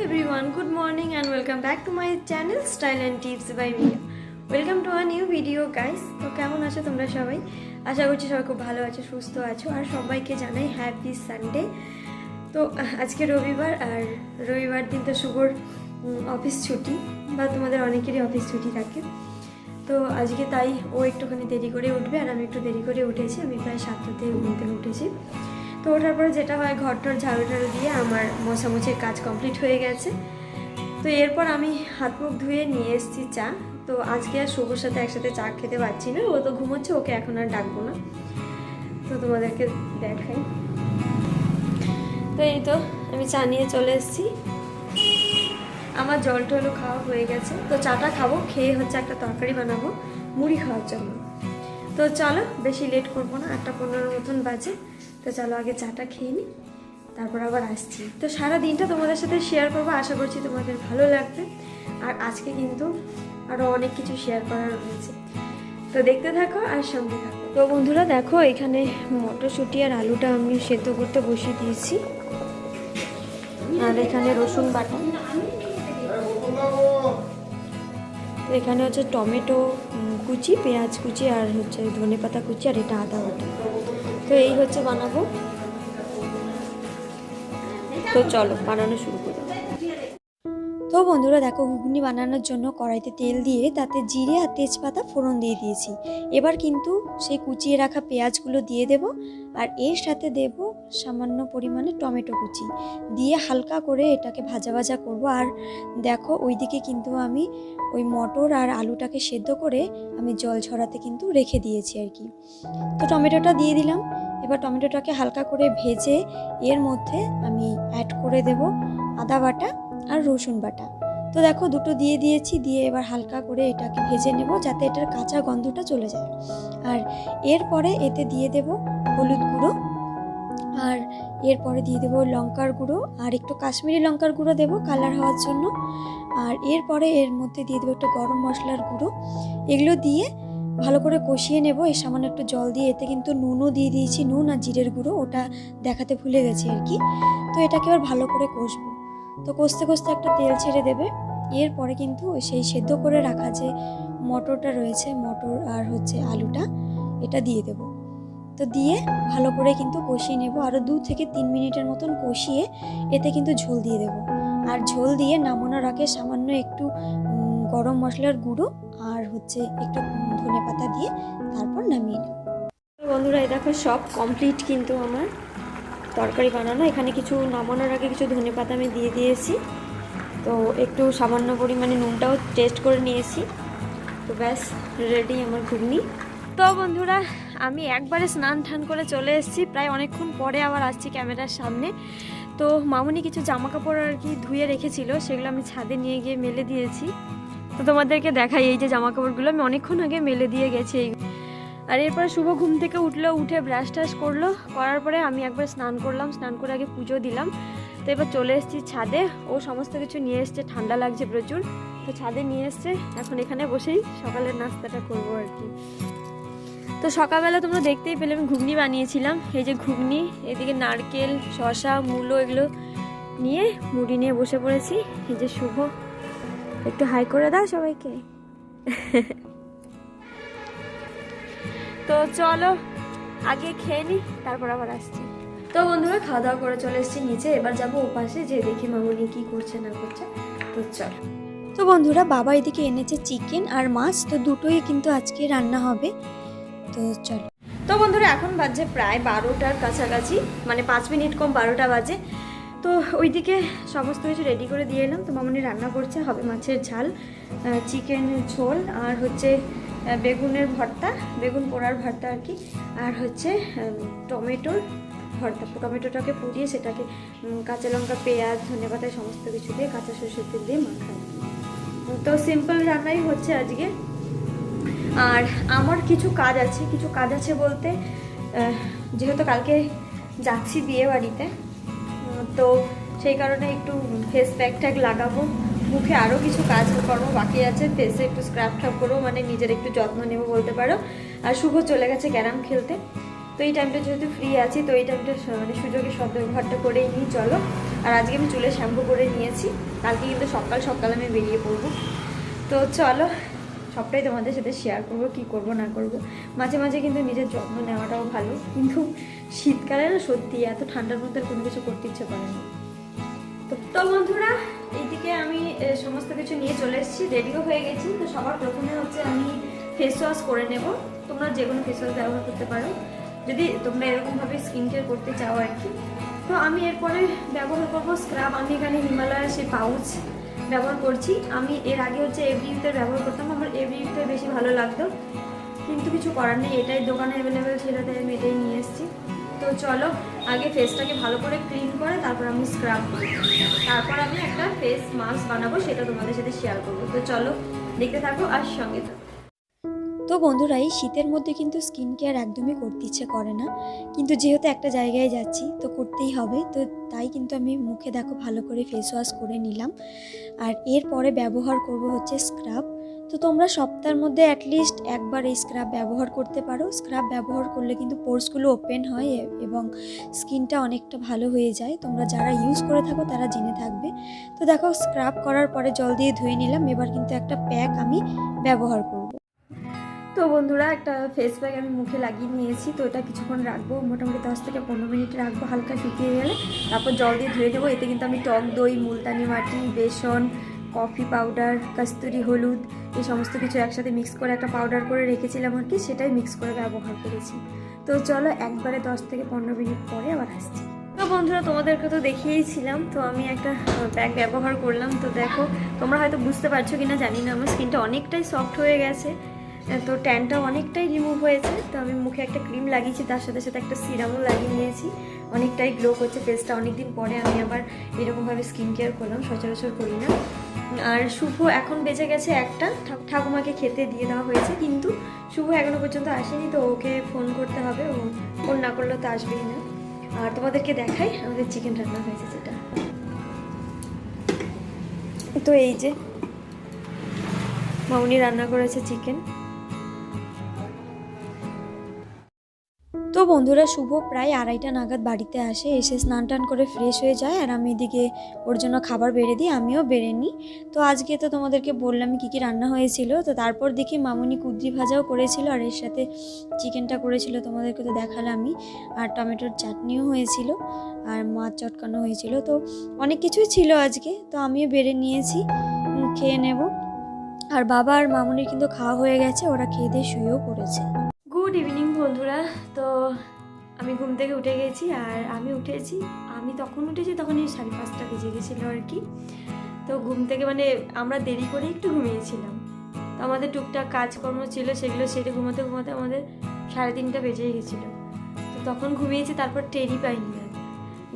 everyone, good morning and welcome back to my channel, style and tips by Mia. Welcome to a new video guys তো কেমন আছো তোমরা সবাই? আশা করছি সবাই খুব ভালো আছো, সুস্থ আছো, আর সবাইকে জানাই হ্যাপি সানডে তো, আজকে রবিবার, আর রবিবার দিন তো শুভর অফিস ছুটি, বা তোমাদের অনেকেরই অফিস ছুটি থাকে। তো আজকে তাই ও একটুখানি দেরি করে উঠবে, আর আমি একটু দেরি করে উঠেছি, আমি প্রায় সাতটাতে ঘুম থেকে উঠেছি। তো ওঠার পরে যেটা হয়, ঘরটর ঝাড়ু ঝাড়ু দিয়ে আমার মোছামুছির কাজ কমপ্লিট হয়ে গেছে। তো এরপর আমি হাত মুখ ধুয়ে নিয়ে এসেছি চা। তো আজকে আর শুভর সাথে একসাথে চা খেতে পারছি না, ও তো ঘুমোচ্ছে, ওকে এখন আর ডাকবো না। তো তোমাদেরকে দেখাই। তো এই তো, আমি চা নিয়ে চলে এসেছি। আমার জল টলও খাওয়া হয়ে গেছে। তো চাটা খাব, খেয়ে হচ্ছে একটা তরকারি বানাবো, মুড়ি খাওয়ার জন্য। তো চলো, বেশি লেট করব না, আটটা পনেরো মতন বাজে। তো চলো আগে চাটা খেয়ে নিই তারপর আবার আসছি। তো সারা দিনটা তোমাদের সাথে শেয়ার করব, আশা করছি তোমাদের ভালো লাগবে। আর আজকে কিন্তু আরও অনেক কিছু শেয়ার করার রয়েছে। তো দেখতে থাকো আর সঙ্গে থাকো। তো বন্ধুরা দেখো, এখানে মটরশুঁটি আর আলুটা আমি সেদ্ধ করতে বসিয়ে দিয়েছি। আর এখানে রসুন বাটা। এখানে হচ্ছে টমেটো কুচি, পেঁয়াজ কুচি আর হচ্ছে ধনে পাতা কুচি আর এটা আদা বাটা। তো এই হচ্ছে বানাবো। তো চলো, বানানো শুরু করি। তো বন্ধুরা, দেখো ঘুগনি বানানোর জন্য কড়াইতে তেল দিয়ে তাতে জিরে আর তেজপাতা ফোড়ন দিয়ে দিয়েছি। এবার কিন্তু সেই কুচিয়ে রাখা পেঁয়াজগুলো দিয়ে দেব আর এর সাথে দেব সামান্য পরিমাণে টমেটো কুচি। দিয়ে হালকা করে এটাকে ভাজা ভাজা করব। আর দেখো, ওইদিকে কিন্তু আমি ওই মটর আর আলুটাকে সেদ্ধ করে আমি জল ছড়াতে কিন্তু রেখে দিয়েছি আর কি। তো টমেটোটা দিয়ে দিলাম। এবার টমেটোটাকে হালকা করে ভেজে এর মধ্যে আমি অ্যাড করে দেব আদা বাটা আর রসুন বাটা। তো দেখো, দুটো দিয়ে দিয়েছি। দিয়ে এবার হালকা করে এটাকে ভেজে নেব যাতে এটার কাঁচা গন্ধটা চলে যায়। আর এরপরে এতে দিয়ে দেব হলুদ গুঁড়ো আর এরপরে দিয়ে দেবো লঙ্কার গুঁড়ো আর একটু কাশ্মীরি লঙ্কার গুঁড়ো দেবো কালার হওয়ার জন্য। আর এরপরে এর মধ্যে দিয়ে দেবো একটু গরম মশলার গুঁড়ো। এগুলো দিয়ে ভালো করে কষিয়ে নেব। এর সামান্য একটু জল দিয়ে, এতে কিন্তু নুনও দিয়ে দিয়েছি, নুন আর জিরের গুঁড়ো, ওটা দেখাতে ভুলে গেছি আর কি। তো এটাকে এবার ভালো করে কষবো। তো কষতে কষতে একটা তেল ছেড়ে দেবে। এরপরে কিন্তু সেই সেদ্ধ করে রাখা যে মটরটা রয়েছে, মটর আর হচ্ছে আলুটা, এটা দিয়ে দেবো। তো দিয়ে ভালো করে কিন্তু কষিয়ে নেব। আরও দু থেকে তিন মিনিটের মতন কষিয়ে এতে কিন্তু ঝোল দিয়ে দেব। আর ঝোল দিয়ে নামানোর আগে সামান্য একটু গরম মশলার গুঁড়ো আর হচ্ছে একটু ধনে পাতা দিয়ে তারপর নামিয়ে নেব। বন্ধুরা, এই দেখো সব কমপ্লিট কিন্তু আমার। তরকারি বানানো। এখানে কিছু নামানোর আগে কিছু ধনে পাতা আমি দিয়ে দিয়েছি। তো একটু সামান্য পরিমাণে নুনটাও টেস্ট করে নিয়েছি। তো ব্যাস রেডি আমার ঘুগনি। তো বন্ধুরা, আমি একবারে স্নান টান করে চলে এসেছি। প্রায় অনেকক্ষণ পরে আবার আসছি ক্যামেরার সামনে। তো মামুনি কিছু জামা কাপড় আর কি ধুয়ে রেখেছিল, সেগুলো আমি ছাদে নিয়ে গিয়ে মেলে দিয়েছি। তো তোমাদেরকে দেখাই এই যে জামা কাপড়গুলো আমি অনেকক্ষণ আগে মেলে দিয়ে গেছি আর এরপর শুভ ঘুম থেকে উঠল, উঠে ব্রাশ টাশ করল, করার পরে আমি একবার স্নান করলাম, স্নান করে আগে পুজো দিলাম। তো এবার চলে এসেছি ছাদে, ও সমস্ত কিছু নিয়ে এসছে, ঠান্ডা লাগছে প্রচুর। তো ছাদে নিয়ে এসছে, এখন এখানে বসেই সকালের নাস্তাটা করব আর কি। তো সকালবেলা তোমরা দেখতেই পেলে, আমি ঘুগনি বানিয়েছিলাম। এই যে ঘুগনি, এদিকে নারকেল, শসা, মূলো এগুলো নিয়ে মুড়ি নিয়ে বসে পড়েছি। এই যে শুভ, একটু হাই করে দাও সবাইকে। তো চলো, আগে খেয়ে নি, তারপর আবার আসছি। তো বন্ধুরা, খাওয়া দাওয়া করে চলে এসেছি নিচে, এবার যাব ওপাশে, যে দেখি মামুনি কি করছে না করছে, তো চল। তো বন্ধুরা, বাবা এদিকে এনেছে চিকেন আর মাছ, তো দুটোই কিন্তু আজকে রান্না হবে। তো চলো। তো বন্ধুরা, এখন বাজে প্রায় বারোটার কাছাকাছি মানে পাঁচ মিনিট কম বারোটা বাজে। তো ওইদিকে সমস্ত কিছু রেডি করে দিয়ে এলাম। তো মামনি রান্না করছে হবে মাছের ঝাল চিকেন ঝোল, আর হচ্ছে বেগুনের ভর্তা, বেগুন পোড়ার ভর্তা আর কি। আর হচ্ছে টমেটোর ভর্তা। টমেটোটাকে পুড়িয়ে সেটাকে কাঁচা লঙ্কা, পেঁয়াজ ধনেপাতা সমস্ত কিছু দিয়ে কাঁচা সরষের তেল দিয়ে মাখানো তো সিম্পল রান্নাই হচ্ছে আজকে। আর আমার কিছু কাজ আছে, কিছু কাজ আছে বলতে যেহেতু কালকে যাচ্ছি বিয়ে বাড়িতে তো সেই কারণে একটু ফেস প্যাক ট্যাক লাগাবো। মুখে আরও কিছু কাজ কর্ম বাকি আছে ফেসে একটু স্ক্রাব ট্রাপ করব মানে নিজের একটু যত্ন নেব বলতে পারো। আর শুভ চলে গেছে ক্যারাম খেলতে, তো এই টাইমটা যেহেতু ফ্রি আছি, তো এই টাইমটা মানে সুযোগে সদ্ব্যবহারটা করেই নিই, চলো। আর আজকে আমি চুলে শ্যাম্পু করে নিয়েছি, কালকে কিন্তু সকাল সকাল আমি বেরিয়ে পড়ব। তো চলো সবটাই তোমাদের সাথে শেয়ার করব, কি করব, না করব। মাঝে মাঝে কিন্তু নিজের যত্ন নেওয়াটাও ভালো, কিন্তু শীতকালে না সত্যি এত ঠান্ডার মধ্যে কোনো কিছু করতে ইচ্ছে করে না। তো বন্ধুরা, এইদিকে আমি সমস্ত কিছু নিয়ে চলে এসেছি রেডিও হয়ে গেছি, তো সবার প্রথমে হচ্ছে আমি ফেস ওয়াশ করে নেব। তোমরা যে কোনো ফেস ওয়াশ ব্যবহার করতে পারো। যদি তোমরা এরকমভাবে স্কিন কেয়ার করতে চাও আর কি। তো আমি এরপরে ব্যবহার করব স্ক্রাব আমি এখানে হিমালয়ের সেই পাউচ ব্যবহার করছি। আমি এর আগে হচ্ছে এভরিউতে ব্যবহার করতাম, আমার এভরিউতে বেশি ভালো লাগতো। কিন্তু কিছু করার নেই, এটাই দোকানে অ্যাভেলেবেল ছিল তাই আমি এটাই নিয়ে এসেছি। তো চলো, আগে ফেসটাকে ভালো করে ক্লিন করে, তারপর আমি স্ক্রাব করি। তারপর আমি একটা ফেস মাস্ক বানাবো, সেটা তোমাদের সাথে শেয়ার করব। তো চলো, দেখতে থাকো আর সঙ্গে থাকো। বন্ধুরা এই শীতের মধ্যে কিন্তু স্কিন কেয়ার একদমই করতে ইচ্ছে করে না। কিন্তু যেহেতু একটা জায়গায় যাচ্ছি, তো করতেই হবে। তো তাই কিন্তু আমি মুখে দেখো ভালো করে ফেস ওয়াশ করে নিলাম। আর এরপরে ব্যবহার করব হচ্ছে স্ক্রাব তো তোমরা সপ্তাহের মধ্যে অ্যাটলিস্ট একবার এই স্ক্রাব ব্যবহার করতে পারো। স্ক্রাব ব্যবহার করলে কিন্তু পোর্সগুলো ওপেন হয় এবং স্কিনটা অনেকটা ভালো হয়ে যায়। তোমরা যারা ইউজ করে থাকো তারা জেনে থাকবে। তো দেখো স্ক্রাব করার পরে জল দিয়ে ধুয়ে নিলাম। এবার কিন্তু একটা প্যাক আমি ব্যবহার করব। তো বন্ধুরা, একটা ফেস প্যাক আমি মুখে লাগিয়ে নিয়েছি, তো এটা কিছুক্ষণ রাখব, মোটামুটি দশ থেকে পনেরো মিনিট রাখব হালকা শুকিয়ে গেলে। তারপর জল দিয়ে ধুয়ে দেবো, এতে কিন্তু আমি টক দই, মুলতানি মাটি, বেসন কফি পাউডার কস্তুরি হলুদ, এই সমস্ত কিছু একসাথে মিক্স করে একটা পাউডার করে রেখেছিলাম আর কি, সেটাই মিক্স করে ব্যবহার করেছি। তো চলো, একবারে দশ থেকে পনেরো মিনিট পরে আবার আসছি। তো বন্ধুরা, তোমাদেরকে তো দেখিয়েছিলাম, তো আমি একটা প্যাক ব্যবহার করলাম। তো দেখো, তোমরা হয়তো বুঝতে পারছ কিনা জানি না, আমার স্কিনটা অনেকটাই সফট হয়ে গেছে। তো ট্যানটা অনেকটাই রিমুভ হয়েছে, তো আমি মুখে একটা ক্রিম লাগিয়েছি, তার সাথে সাথে একটা সিরামও লাগিয়ে নিয়েছি। অনেকটাই গ্লো করছে ফেসটা অনেকদিন পরে আমি আবার এরকমভাবে স্কিন কেয়ার করলাম, সচরাচর করি না। আর শুভ এখন বেঁচে গেছে একটা ঠাকুমাকে খেতে দিয়ে দেওয়া হয়েছে, কিন্তু শুভ এখনও পর্যন্ত আসেনি, তো ওকে ফোন করতে হবে। ও ফোন না করলে তো আসবেই না। আর তোমাদেরকে দেখাই আমাদের চিকেন রান্না হয়েছে যেটা। তো এই যে, মামনি রান্না করেছে চিকেন তো বন্ধুরা শুভ প্রায় আড়াইটা নাগাদ বাড়িতে আসে, এসে স্নান টান করে ফ্রেশ হয়ে যায় আর আমি এদিকে ওর জন্য খাবার বেড়ে দিই, আমিও বেড়ে নিই। তো আজকে তো তোমাদেরকে বললাম কী কী রান্না হয়েছিল, তো তারপর দেখি মামুনি কুদ্রি ভাজাও করেছিল আর এর সাথে চিকেনটা করেছিল তোমাদেরকে তো দেখালামই। আর টমেটোর চাটনিও হয়েছিল আর মাছ চটকানো হয়েছিল, তো অনেক কিছুই ছিল আজকে, তো আমিও বেড়ে নিয়েছি খেয়ে নেব। আর বাবা আর মামুনির কিন্তু খাওয়া হয়ে গেছে, ওরা খেয়ে দিয়ে শুয়েও পড়েছে। গুড ইভিনিং বন্ধুরা, তো আমি ঘুম থেকে উঠে গেছি আর আমি উঠেছি। আমি তখন উঠেছি তখন এই সাড়ে পাঁচটা বেজে গেছিল আর কি। তো ঘুম থেকে মানে আমরা দেরি করে একটু ঘুমিয়েছিলাম। তো আমাদের টুকটাক কাজকর্ম ছিল, সেগুলো সেরে ঘুমাতে ঘুমাতে আমাদের সাড়ে তিনটা বেজে গেছিল। তো তখন ঘুমিয়েছি, তারপর টেরই পাইনি আর।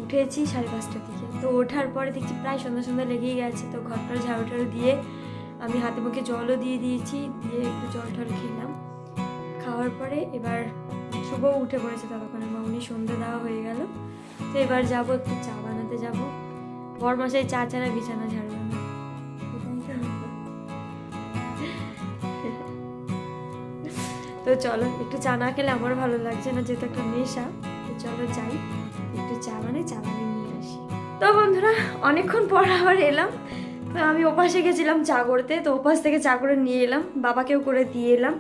উঠেছি সাড়ে পাঁচটার দিকে। তো ওঠার পরে দেখছি প্রায় সন্ধ্যা সন্ধ্যা লেগেই গেছে। তো ঘরটার ঝাড়ু টাড়ু দিয়ে আমি হাতে মুখে জলও দিয়ে দিয়েছি, দিয়ে একটু জল টল খেলাম। খাওয়ার পরে এবার শুভ উঠে পড়েছে ততক্ষণে মামনি সন্ধ্যে দেওয়া হয়ে গেল। তো এবার যাব একটু চা বানাতে যাব। বর মশাই চা ছাড়া বিছানা ঝাড়বে না। তো চলো, একটু চা না খেলে আমার ভালো লাগছে না, যেহেতু একটা নেশা, তো চলো যাই, একটু চা বানাই, চা বানিয়ে নিয়ে আসি। তো বন্ধুরা, অনেকক্ষণ পর আবার এলাম। তো আমি ওপাশে গেছিলাম চা করতে, তো ওপাশ থেকে চা করে নিয়ে এলাম, বাবাকেও করে দিয়ে এলাম।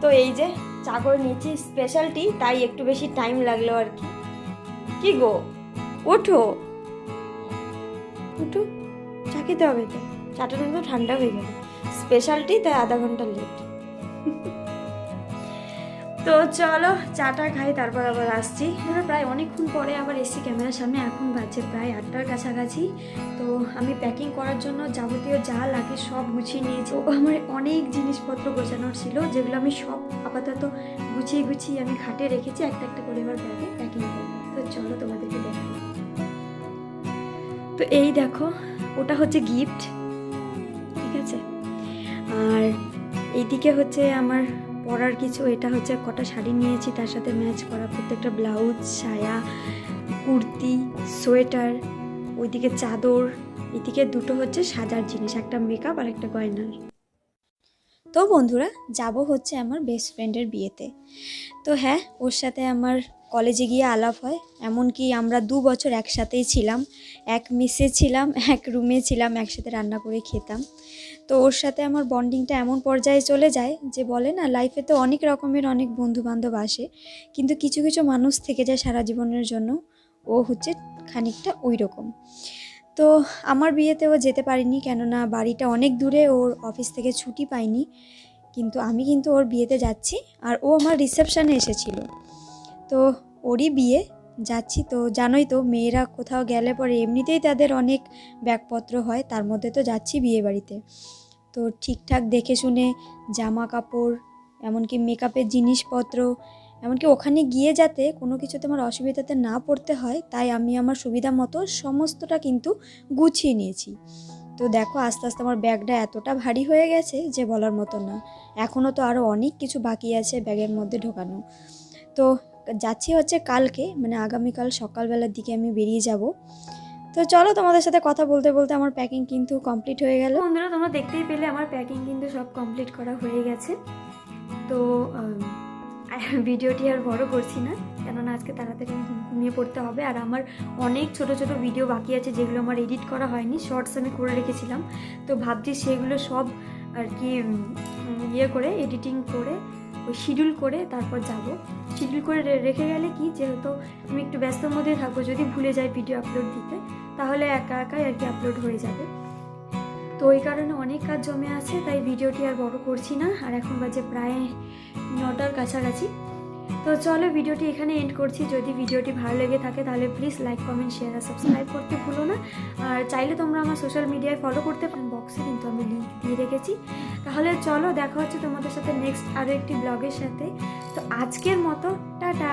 তো এই যে চাকর করে নিয়েছি স্পেশালটি তাই একটু বেশি টাইম লাগল আর কি। কি গো? ওঠো। উঠো। চা খেতে হবে তো। চাটা ঠান্ডা হয়ে গেল স্পেশালটি তাই আধা ঘণ্টা লেট তো চলো চাটা খাই, তারপর আবার আসছি। এবার প্রায় অনেকক্ষণ পরে আবার এসছি ক্যামেরার সামনে, এখন বাজছে প্রায় আটটার কাছাকাছি। তো আমি প্যাকিং করার জন্য যাবতীয় যা লাগে সব গুছিয়ে নিয়েছি। ও আমার অনেক জিনিসপত্র গোছানোর ছিল, যেগুলো আমি সব আপাতত গুছিয়ে গুছিয়ে আমি খাটে রেখেছি, একটা একটা করে এবার ব্যাগে প্যাকিং করব। তো চলো তোমাদেরকে দেখাই। তো এই দেখো, ওটা হচ্ছে গিফট ঠিক আছে? আর এইদিকে হচ্ছে আমার পরার কিছু, এটা হচ্ছে কটা শাড়ি নিয়েছি, তার সাথে ম্যাচ করা প্রত্যেকটা ব্লাউজ, সায়া, কুর্তি, সোয়েটার, ওইদিকে চাদর, এদিকে দুটো হচ্ছে সাজার জিনিস, একটা মেকআপ আর একটা গয়নার। তো বন্ধুরা, যাব হচ্ছে আমার বেস্ট ফ্রেন্ডের বিয়েতে। তো হ্যাঁ ওর সাথে আমার কলেজে গিয়ে আলাপ হয়, এমনকি আমরা দু বছর একসাথেই ছিলাম, এক মেসে ছিলাম, এক রুমে ছিলাম, একসাথে রান্না করে খেতাম। তো ওর সাথে আমার বন্ডিংটা এমন পর্যায়ে চলে যায় যে বলে না লাইফে তো অনেক রকমের অনেক বন্ধু বান্ধব আসে, কিন্তু কিছু কিছু মানুষ থেকে যায় সারা জীবনের জন্য। ও হচ্ছে খানিকটা ওই রকম তো আমার বিয়েতেও যেতে পারিনি কেননা বাড়িটা অনেক দূরে, ওর অফিস থেকে ছুটি পাইনি। কিন্তু আমি কিন্তু ওর বিয়েতে যাচ্ছি আর ও আমার রিসেপশানে এসেছিল। তো ওরই বিয়ে, যাচ্ছি তো জানোই তো মেয়েরা কোথাও গেলে পরে এমনিতেই তাদের অনেক ব্যাগপত্র হয়, তার মধ্যে তো যাচ্ছি বিয়ে বাড়িতে তো ঠিকঠাক দেখে শুনে, জামা কাপড়, এমনকি মেকআপের জিনিসপত্র, এমনকি ওখানে গিয়ে যাতে কোনো কিছুতে আমার অসুবিধাতে না পড়তে হয়, তাই আমি আমার সুবিধা মতো সমস্তটা কিন্তু গুছিয়ে নিয়েছি। তো দেখো, আস্তে আস্তে আমার ব্যাগটা এতটা ভারী হয়ে গেছে যে বলার মতো না। এখনও তো আরও অনেক কিছু বাকি আছে ব্যাগের মধ্যে ঢোকানো। তো যাচ্ছি হচ্ছে কালকে মানে আগামীকাল সকালবেলার দিকে আমি বেরিয়ে যাব। তো চলো তোমাদের সাথে কথা বলতে বলতে আমার প্যাকিং কিন্তু কমপ্লিট হয়ে গেল। বন্ধুরা, তোমরা দেখতেই পেলে আমার প্যাকিং কিন্তু সব কমপ্লিট করা হয়ে গেছে। তো ভিডিওটি আর বড় করছি না, কেননা আজকে তাড়াতাড়ি ঘুমিয়ে পড়তে হবে। আর আমার অনেক ছোট ছোট ভিডিও বাকি আছে, যেগুলো আমার এডিট করা হয়নি শর্টস আমি করে রেখেছিলাম। তো ভাবছি সেগুলো সব আর কি ইয়ে করে এডিটিং করে, ওই শিডিউল করে তারপর যাব। শিডিউল করে রেখে গেলে কি, যেহেতু আমি একটু ব্যস্তর মধ্যে থাকব, যদি ভুলে যাই ভিডিও আপলোড দিতে তাহলে একা একাই আর কি আপলোড হয়ে যাবে। তো ওই কারণে অনেক কাজ জমে আছে, তাই ভিডিওটি আর বড় করছি না। আর এখন বাজে প্রায় নটার কাছাকাছি। তো চলো ভিডিওটি এখানে এন্ড করছি। যদি ভিডিওটি ভালো লেগে থাকে তাহলে প্লিজ লাইক কমেন্ট শেয়ার আর সাবস্ক্রাইব করতে ভুলো না। আর চাইলে তোমরা আমার সোশ্যাল মিডিয়ায় ফলো করতে পারো। বক্সে কিন্তু আমি লিঙ্ক দিয়ে রেখেছি। তাহলে চলো দেখা হচ্ছে তোমাদের সাথে নেক্সট আরও একটি ব্লগের সাথে। তো আজকের মতো, টাটা!